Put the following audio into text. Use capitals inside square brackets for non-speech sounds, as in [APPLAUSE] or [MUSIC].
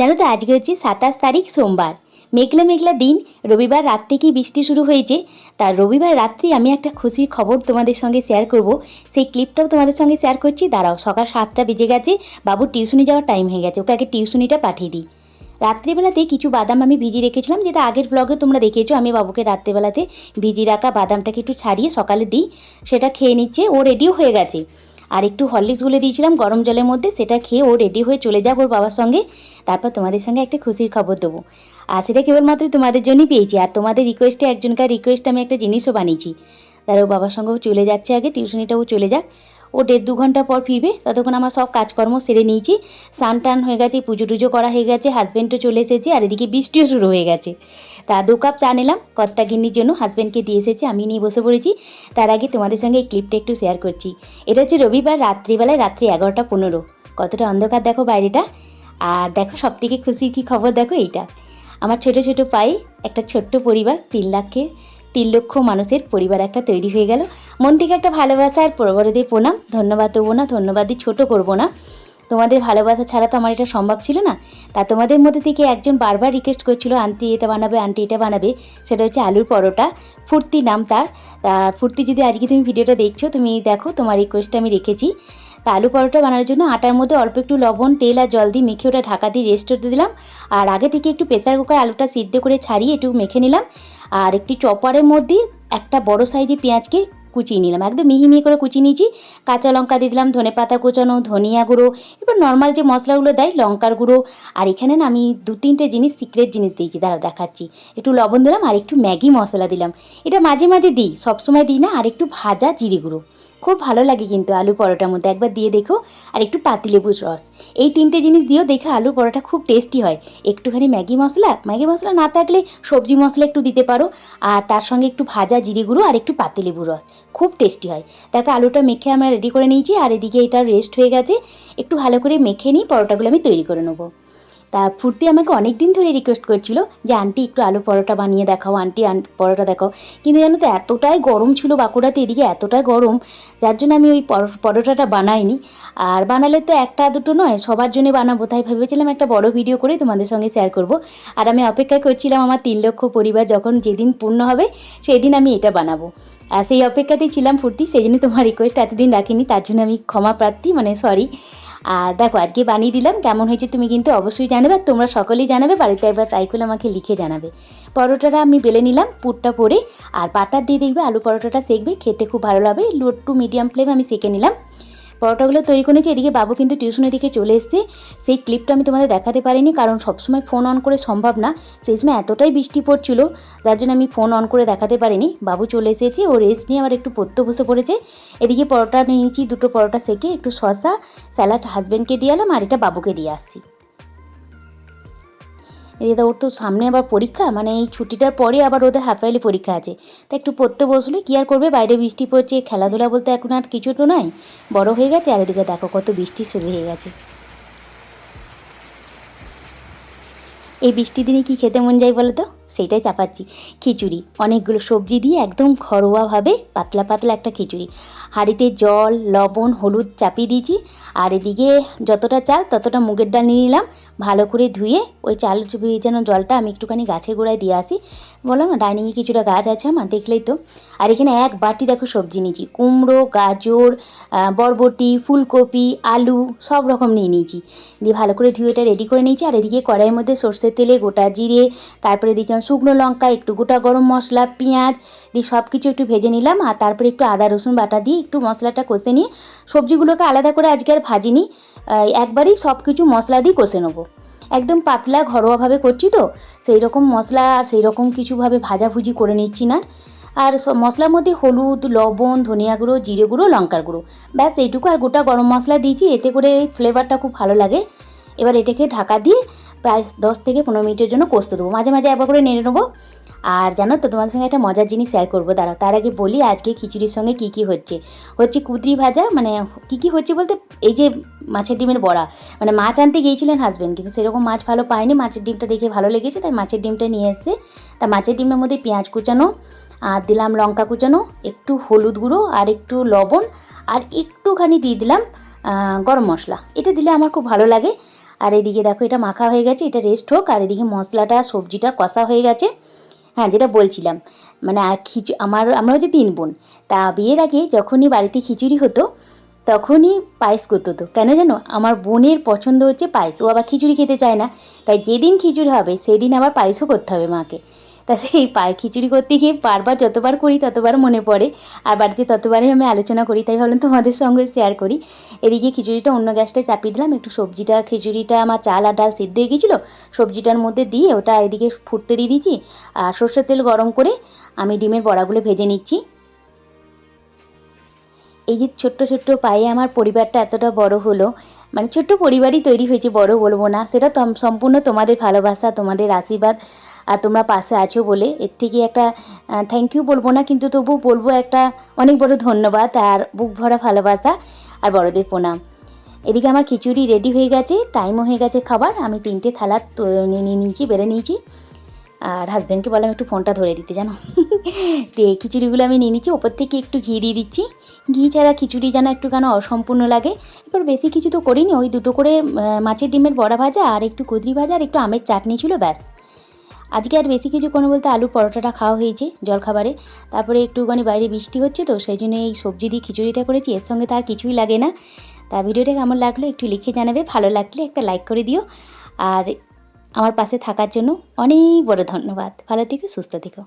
জানো তো, আজকে হচ্ছে সাতাশ তারিখ, সোমবার। মেঘলা মেঘলা দিন, রবিবার রাত থেকেই বৃষ্টি শুরু হয়েছে। তার রবিবার রাত্রি আমি একটা খুশির খবর তোমাদের সঙ্গে শেয়ার করব। সেই ক্লিপটাও তোমাদের সঙ্গে শেয়ার করছি। দাঁড়াও, সকাল সাতটা বেজে গেছে। বাবুর টিউশনি যাওয়ার টাইম হয়ে গেছে। ওকে আগে টিউশনিটা পাঠিয়ে দিই। রাত্রিবেলাতে কিছু বাদাম আমি ভিজিয়ে রেখেছিলাম, যেটা আগের ব্লগে তোমরা দেখেছ। আমি বাবুকে রাত্রিবেলাতে ভিজিয়ে রাখা বাদামটাকে একটু ছাড়িয়ে সকালে দিই। সেটা খেয়ে নিচ্ছে। ও রেডিও হয়ে গেছে। আর একটু হরলিক্স গুলে দিয়েছিলাম, গরম জলের মধ্যে, সেটা খেয়ে ও রেডি হয়ে চলে যাক ওর বাবার সঙ্গে। তারপর তোমাদের সঙ্গে একটা খুশির খবর দেবো। আর সেটা কেবলমাত্র তোমাদের জন্যই পেয়েছি, আর তোমাদের রিকোয়েস্টে একজনকার রিকোয়েস্ট আমি একটা জিনিসও বানিয়েছি। তার ও বাবার সঙ্গেও চলে যাচ্ছে আগে টিউশনিটাও চলে যাক। ও দেড় দু ঘণ্টা পর ফিরবে, ততক্ষণ আমার সব কাজকর্ম সেরে নিয়েছি। স্নান টান হয়ে গেছে, পুজো টুজো করা হয়ে গেছে হাজব্যান্ডও চলে এসেছে, আর এদিকে বৃষ্টিও শুরু হয়ে গেছে। তা দু কাপ চা নিলাম কর্তা কর্তাগিন্নির জন্য হাজব্যান্ডকে দিয়ে এসেছি, আমি নিয়ে বসে পড়েছি। তার আগে তোমাদের সঙ্গে এই ক্লিপটা একটু শেয়ার করছি। এটা হচ্ছে রবিবার রাত্রিবেলায়, রাত্রি এগারোটা পনেরো। কতটা অন্ধকার দেখো বাইরেটা। আর দেখো সব থেকে খুশির কী খবর দেখো এইটা। আমার ছোট ছোট পায়ে একটা ছোট্ট পরিবার, তিন লাখের তিন লক্ষ মানুষের পরিবার একটা তৈরি হয়ে গেল। মন থেকে একটা ভালোবাসা আর বড়দের প্রণাম। ধন্যবাদ দেবো না, ধন্যবাদ দিয়ে ছোটো করব না। তোমাদের ভালোবাসা ছাড়া তো আমার এটা সম্ভব ছিল না। তা তোমাদের মধ্যে থেকে একজন বারবার রিকোয়েস্ট করছিল, আন্টি এটা বানাবে, আন্টি এটা বানাবে। সেটা হচ্ছে আলুর পরোটা। ফুর্তি নাম তার। ফুর্তি, যদি আজকে তুমি ভিডিওটা দেখছ, তুমি দেখো তোমার রিকোয়েস্টটা আমি রেখেছি। তা আলু পরোটা বানানোর জন্য আটার মধ্যে অল্প একটু লবণ, তেল আর জল দিয়ে মেখে ওটা ঢাকা দিয়ে রেস্ট করতে দিলাম। আর আগে থেকে একটু প্রেসার কুকার আলুটা সিদ্ধ করে ছাড়িয়ে একটু মেখে নিলাম। আর একটি চপারের মধ্যে একটা বড় সাইজে পেঁয়াজকে কুচিয়ে নিলাম। একদম মিহি মিহি করে কুচিয়ে নিয়েছি। কাঁচা লঙ্কা দিয়ে দিলাম, ধনে পাতা কুচানো, ধনিয়া গুঁড়ো এবার নর্মাল যে মশলাগুলো দেয়, লঙ্কার গুঁড়ো। আর এখানে না আমি দু তিনটে জিনিস সিক্রেট জিনিস দিয়েছি, দাঁড়াও দেখাচ্ছি। একটু লবণ দিলাম আর একটু ম্যাগি মশলা দিলাম। এটা মাঝে মাঝে দিই, সবসময় দিই না। আর একটু ভাজা জিরে গুঁড়ো। খুব ভালো লাগে কিন্তু আলু পরোটার মধ্যে। একবার দিয়ে দেখো, আর একটু পাতিলেবুর রস। এই তিনটে জিনিস দিয়েও দেখো আলু পরোটা খুব টেস্টি হয়। একটুখানি ম্যাগি মশলা ম্যাগি মশলা না থাকলে সবজি মশলা একটু দিতে পারো। আর তার সঙ্গে একটু ভাজা জিরে গুঁড়ো আর একটু পাতিলেবুর রস। খুব টেস্টি হয়। দেখো, আলুটা মেখে আমরা রেডি করে নিয়েছি, আর এদিকে এটা রেস্ট হয়ে গেছে। একটু ভালো করে মেখে নিই পরোটাগুলো আমি তৈরি করে নেব। তা ফুর্তি আমাকে অনেক দিন ধরে রিকোয়েস্ট করছিল যে, আন্টি, একটু আলু পরোটা বানিয়ে দেখাও। আন্টি, আন পরোটা দেখাও কিন্তু জানো তো, এতটাই গরম ছিল বাঁকুড়াতে এদিকে, এতটাই গরম, যার জন্য আমি ওই পর- পরোটাটা বানাইনি। আর বানালে তো একটা দুটো নয়, সবার জন্য বানাবো। তাই ভেবেছিলাম একটা বড় ভিডিও করে তোমাদের সঙ্গে শেয়ার করব। আর আমি অপেক্ষা করছিলাম আমার তিন লক্ষ পরিবার যখন যেদিন পূর্ণ হবে সেই দিন আমি এটা বানাবো। আর সেই অপেক্ষাতেই ছিলাম ফুর্তি, সেই জন্য তোমার রিকোয়েস্ট এতদিন রাখিনি, তার জন্য আমি ক্ষমা প্রার্থী মানে সরি আর দেখো, আজকে বানিয়ে দিলাম। কেমন হয়েছে তুমি কিন্তু অবশ্যই জানাবে আর তোমরা সকলেই জানাবে। বাড়িতে একবার ট্রাই করলে আমাকে লিখে জানাবে। পরোটাটা আমি বেলে নিলাম, পুরটা পরে আর বাটার দিয়ে দেখবে আলু পরোটাটা সেকবে, খেতে খুব ভালো লাগবে। লো টু মিডিয়াম ফ্লেম আমি সেকে নিলাম। পরোটাগুলো তৈরি করে নিয়েছি এদিকে বাবু কিন্তু টিউশনের দিকে চলে এসেছে। সেই ক্লিপটা আমি তোমাদের দেখাতে পারিনি, কারণ সবসময় ফোন অন করে সম্ভব না। সেই সময় এতটাই বৃষ্টি পড়ছিল, যার জন্য আমি ফোন অন করে দেখাতে পারিনি। বাবু চলে এসেছে, ও রেস্ট নিয়ে আবার একটু পড়তে বসে পড়েছে। এদিকে পরোটা নিয়েছি, দুটো পরোটা সেকে, একটু শসা স্যালাড হাজব্যান্ডকে দিয়ে এলাম, আর এটা বাবুকে দিয়ে আসছি। এদিকে ওর তো সামনে আবার পরীক্ষা মানে এই ছুটিটার পরে আবার ওদের হাফ ইয়ারলি পরীক্ষা আছে। তা একটু পড়তে বসলে কি আর করবে? বাইরে বৃষ্টি পড়ছে, খেলাধুলা বলতে এখন আর কিছু তো নাই। বড় হয়ে গেছে, আর এদিকে দেখো কত বৃষ্টি শুরু হয়ে গেছে। এই বৃষ্টির দিনে কি খেতে মন যায় বলো তো? সেইটাই চাপাচ্ছি। খিচুড়ি, অনেকগুলো সবজি দিয়ে একদম ঘরোয়াভাবে পাতলা পাতলা একটা খিচুড়ি। হাঁড়িতে জল, লবণ, হলুদ চাপিয়ে দিয়েছি, আর এদিকে যতটা চাল ততটা মুগের ডাল নিয়ে নিলাম। ভালো করে ধুয়ে ওই চাল যেন জলটা আমি একটুখানি গাছের গোড়ায় দিয়ে আসি। বলো না ডাইনিংয়ে কিছুটা গাছ আছে আমার, দেখলেই তো। আর এখানে এক বাটি দেখো সবজি নিয়েছি, কুমড়ো, গাজর বরবটি, ফুলকপি, আলু, সব রকম নিয়ে নিয়েছি। দিয়ে ভালো করে ধুয়ে এটা রেডি করে নিয়েছি, আর এদিকে কড়াইয়ের মধ্যে সর্ষের তেলে গোটা জিরে, তারপরে দিয়েছিলাম শুকনো লঙ্কা, একটু গোটা গরম মশলা, পেঁয়াজ, দিয়ে সব কিছু একটু ভেজে নিলাম, আর তারপরে একটু আদা, রসুন বাটা দিয়ে একটু মশলাটা কষে নিয়ে সবজিগুলোকে আলাদা করে আজকে আর ভাজিনি। একবারেই সব কিছু মশলা দিয়ে কষে নেব। একদম পাতলা, ঘরোয়াভাবে করছি তো সেই রকম মশলা আর সেই রকম কিছুভাবে ভাজাভুজি করে নিচ্ছি না। আর মশলার মধ্যে হলুদ, লবণ, ধনিয়া গুঁড়ো, জিরে গুঁড়ো, লঙ্কার গুঁড়ো। ব্যাস, এইটুকু আর গোটা গরম মশলা দিয়েছি, এতে করে ফ্লেভারটা খুব ভালো লাগে। এবার এটাকে ঢাকা দিয়ে প্রায় দশ থেকে পনেরো মিনিটের জন্য কষতে দেবো। মাঝে মাঝে একবার করে নেড়ে নেব। আর জানো তো, তোমাদের সঙ্গে একটা মজার জিনিস শেয়ার করব। দাঁড়াও, তার আগে বলি আজকে খিচুড়ির সঙ্গে কি কি হচ্ছে। হচ্ছে কুদরি ভাজা মানে কি কি হচ্ছে বলতে, এই যে মাছের ডিমের বড়া মানে মাছ আনতে গিয়েছিলেন হাজব্যান্ড কিন্তু সেরকম মাছ ভালো পায়নি। মাছের ডিমটা দেখে ভালো লেগেছে, তাই মাছের ডিমটা নিয়ে এসছে। তা মাছের ডিমের মধ্যে পেঁয়াজ কুচানো, আর দিলাম লঙ্কা কুচানো, একটু হলুদ গুঁড়ো, আর একটু লবণ, আর একটুখানি দিয়ে দিলাম গরম মশলা। এটা দিলে আমার খুব ভালো লাগে। আর এদিকে দেখো, এটা মাখা হয়ে গেছে, এটা রেস্ট হোক। আর এদিকে মশলাটা, সবজিটা কষা হয়ে গেছে। হ্যাঁ যেটা বলছিলাম। মানে আর খিচু, আমার, আমরা হচ্ছে তিন বোন। তা বিয়ের আগে যখনই বাড়িতে খিচুড়ি হতো, তখনই পায়েস করতে হতো। কেন জানো? আমার বোনের পছন্দ হচ্ছে পায়েস। ও আবার খিচুড়ি খেতে চায় না। তাই যেদিন খিচুড়ি হবে, সেদিন আবার পায়েসও করতে হবে মাকে। তা সেই পায়ে খিচুড়ি করতে গিয়ে বারবার যতবার করি ততবার মনে পড়ে। আর বাড়িতে ততবারই আমি আলোচনা করি, তাই ভাবলাম তোমাদের সঙ্গে শেয়ার করি। এদিকে খিচুড়িটা অন্য গ্যাসটায় চাপিয়ে দিলাম। একটু সবজিটা, খিচুড়িটা, আমার চাল আর ডাল সিদ্ধ হয়ে গেছিল সবজিটার মধ্যে দিয়ে ওটা এদিকে ফুটতে দিয়ে দিয়েছি। আর সর্ষের তেল গরম করে আমি ডিমের বড়াগুলো ভেজে নিচ্ছি। এই যে ছোট্ট ছোট্ট পায়ে আমার পরিবারটা এতটা বড় হলো মানে ছোট্ট পরিবারই তৈরি হয়েছে, বড় বলব না। সেটা সম্পূর্ণ তোমাদের ভালোবাসা, তোমাদের আশীর্বাদ। আর তোমরা পাশে আছো বলে। এর থেকে একটা থ্যাংক ইউ বলব না, কিন্তু তবু বলব একটা অনেক বড় ধন্যবাদ আর বুক ভরা ভালোবাসা আর বড়দের প্রণাম। এদিকে আমার খিচুড়ি রেডি হয়ে গেছে টাইমও হয়ে গেছে খাবার। আমি তিনটে থালা তো- নিয়ে নিয়ে নিয়েছি, বেড়ে নিয়েছি। আর হাজব্যান্ডকে বললাম, একটু ফোনটা ধরে দিতে জানো? [LAUGHS] দিয়ে খিচুড়িগুলো আমি নিয়ে নিচ্ছি, ওপর থেকে একটু ঘি দিয়ে দিচ্ছি। ঘি ছাড়া খিচুড়ি যেন একটু কেন অসম্পূর্ণ লাগে। এবার বেশি কিছু তো করিনি, ওই দুটো করে মাছের ডিমের বড়া ভাজা আর একটু কুদরি ভাজা আর একটু আমের চাটনি ছিল, ব্যাস। আজকে আর বেশি কিছু কোনো বলতে আলু পরোটাটা খাওয়া হয়েছে, জলখাবারে। তারপরে একটুখানি বাইরে বৃষ্টি হচ্ছে তো, সেই জন্য এই সবজি দিয়ে খিচুড়িটা করেছি, এর সঙ্গে তার কিছুই লাগে না। তা ভিডিওটা কেমন লাগল একটু লিখে জানাবে, ভালো লাগলে একটা লাইক করে দিও। আর আমার পাশে থাকার জন্য অনেক বড় ধন্যবাদ। ভালো থেকো, সুস্থ থেকো।